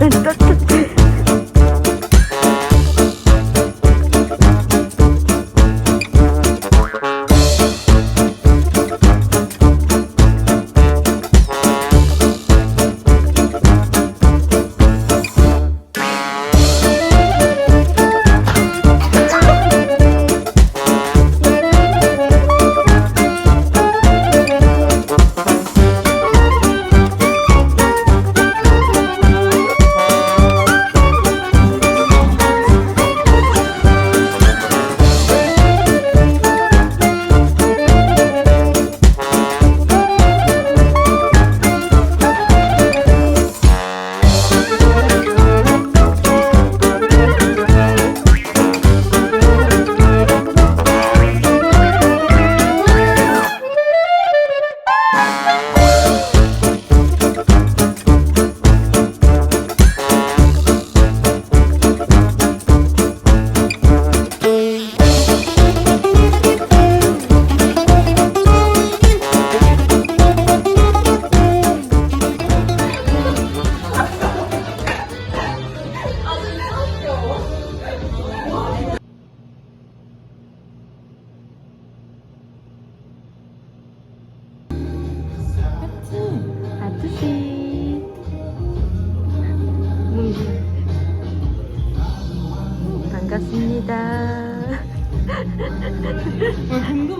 아저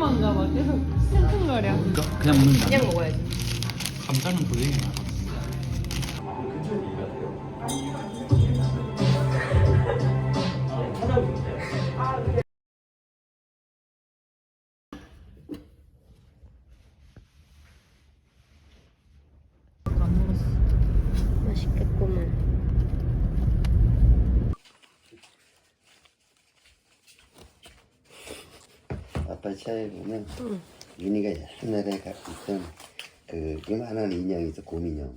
궁금한가 봐. 계속 쿵쿵거려. 그냥 먹는다. 그냥 먹어야지. 감자는 불리해. 맛있겠구만. 아빠 차에 보면 윤희가 옛날에 갖고 있던 그 이만한 인형이 있어 곰인형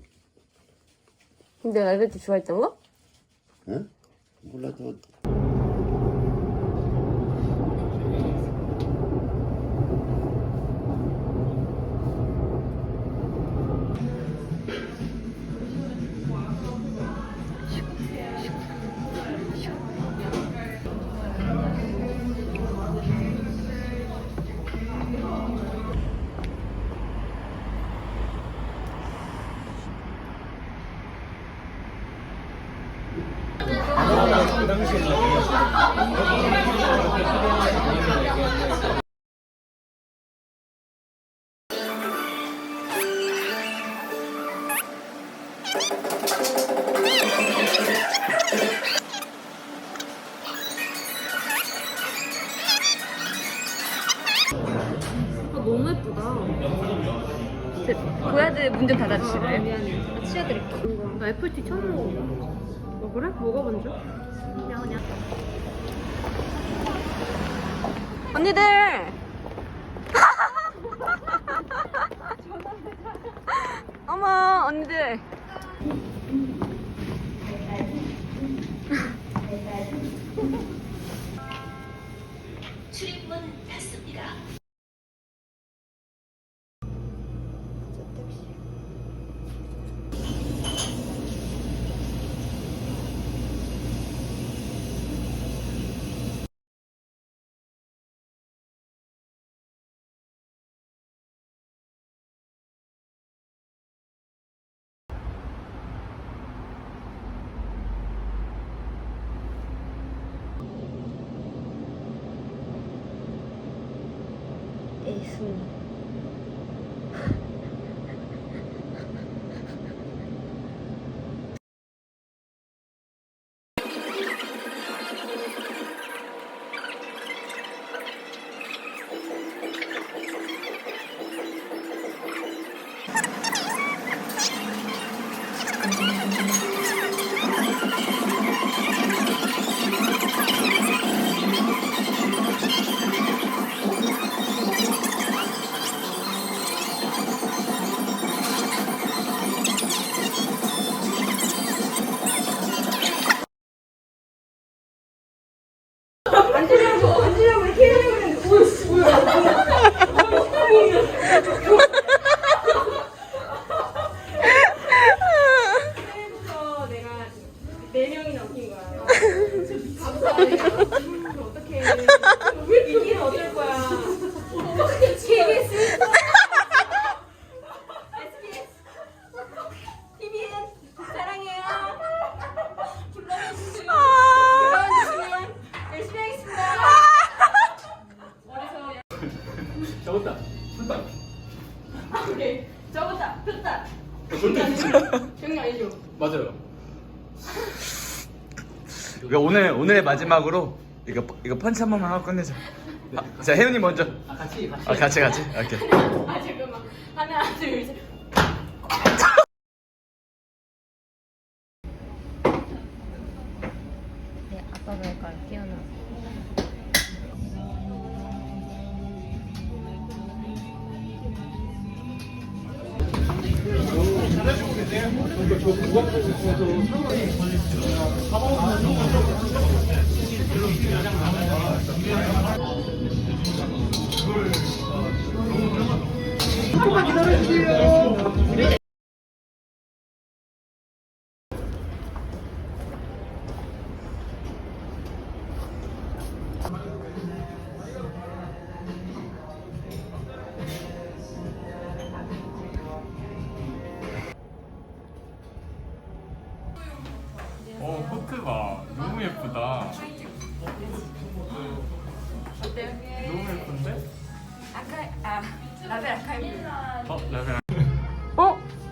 근데 알베트 좋아했던 거? 응? 몰라도 너무 예쁘다. 보야드 문 좀 닫아주실래요? 미안해. 나 치워드릴게. 나 애플티 처음 먹어봐. 어, 그래? 먹어본 줄? 그냥 그냥. 언니들! 어머, 언니 soon. 네 명이 넘긴 거야. 감사해요. 어떻게 이기는 어쩔 거야. 어떻게 KBS? SBS? TVN? 사랑해요. 김범현 주시면 김범현 주시면 열심히 하겠습니다. 어디서 야- 적었다. 풀빵. 아, 오케이. 접었다. 폈다. 아, 절대. 조용히 안 해줘. 맞아요. 이거 오늘 오늘의 마지막으로 이거 이거 펀치 한 번만 하고 끝내자. 아, 자 혜윤이 먼저. 아, 같이 같이. 아 같이 같이. 오케이. 아 잠깐만 하나 둘 셋 어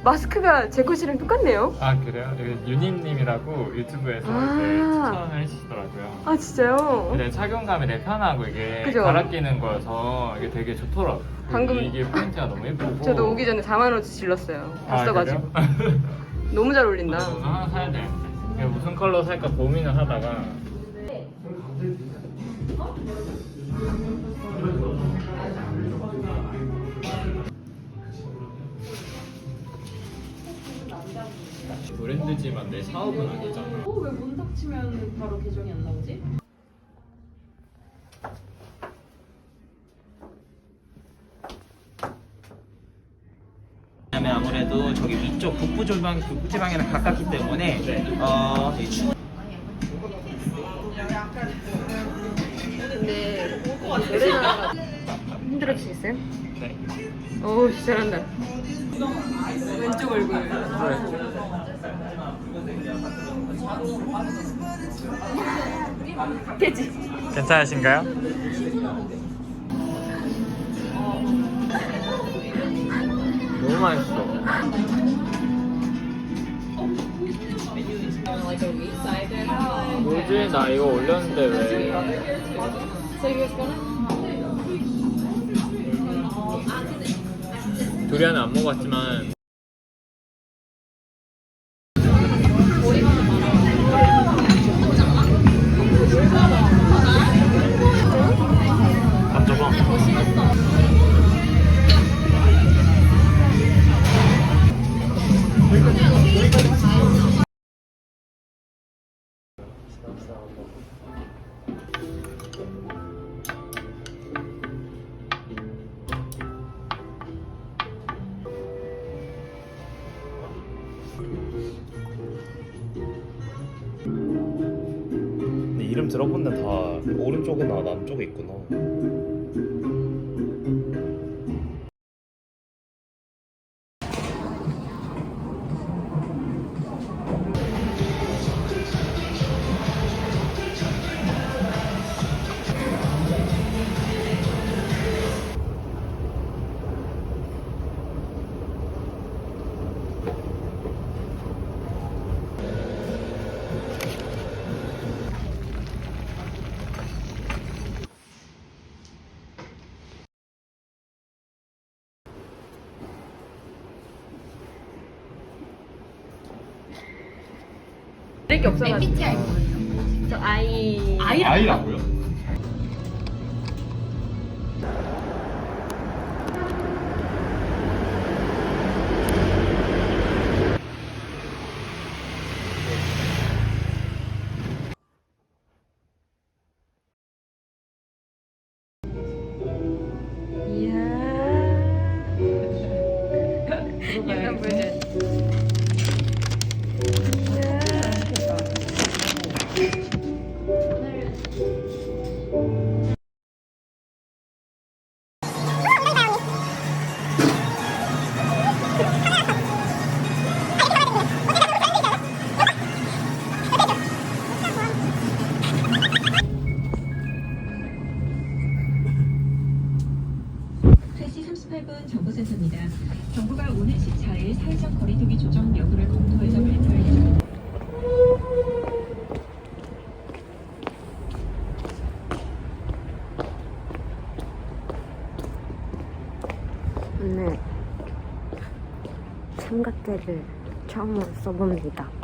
마스크가 제 것이랑 똑같네요 아 그래요? 여기 유니님이라고 유튜브에서 아. 이렇게 추천을 해주시더라고요. 아 진짜요? 근데 착용감이 되게 편하고 이게 그죠? 갈아 끼는 거여서 이게 되게 좋더라고. 방금- 이게 포인트가 너무 예쁘고. 저도 오기 전에 4만 원어치 질렀어요 다 아, 써가지고 그래요? 너무 잘 어울린다 저도 하나 사야 돼. 이게 무슨 컬러 살까 고민을 하다가 브랜드지만 내 사업은 아니잖아. 왜냐면 아무래도 저기 위쪽 북부 지방 북부 지방에는 가깝기 때문에 어이 추- 근데 힘들어지겠어요? 네. 오 잘한다 왼쪽 얼굴 패지 괜찮으신가요? 너무 맛있어. 뭐지? 나 이거 올렸는데 왜? 두리안은 안 먹었지만 근데 이름 들어본 데다 오른쪽이나 남쪽에 있구나. 게 없어가지고. 저 아이 아이라고요? 삼각대를 처음으로 써봅니다.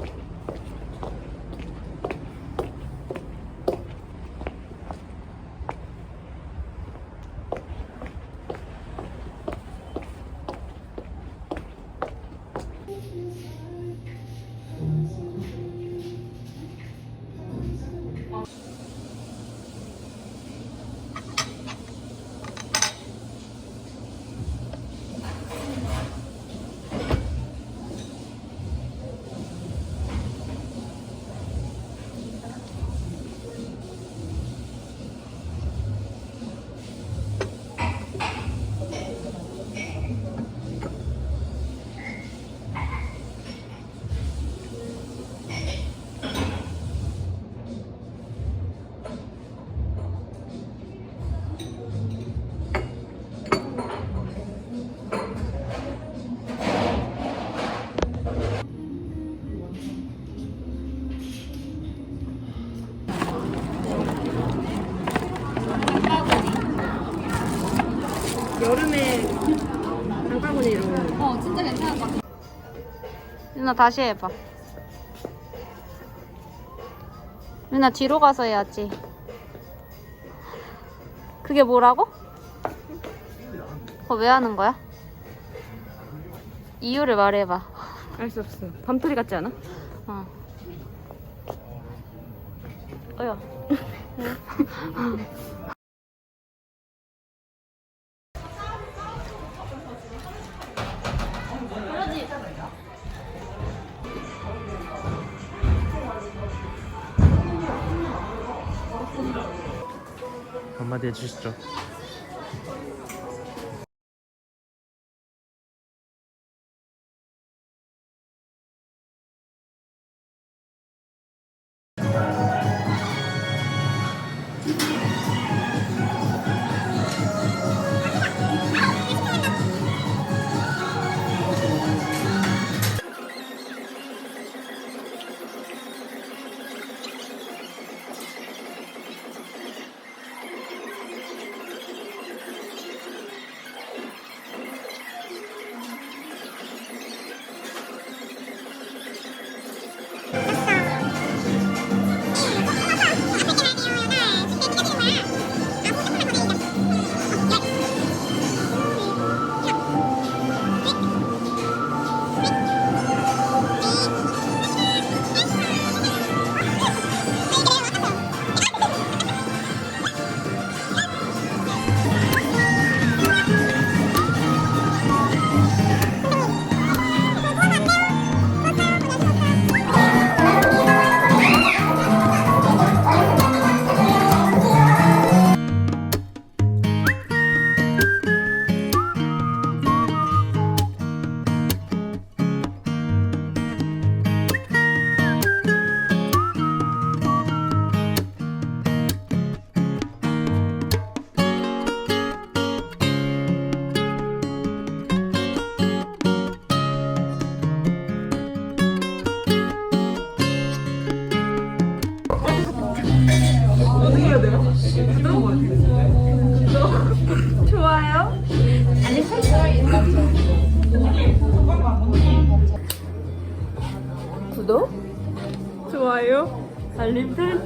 장바구니 이런 거. 어, 진짜 괜찮을 것 같아. 유나 다시 해봐. 유나 뒤로 가서 해야지. 그게 뭐라고? 그거 왜 하는 거야? 이유를 말해봐. 알 수 없어. 밤토리 같지 않아? 어. 어여. 한마디 해주시죠. 좋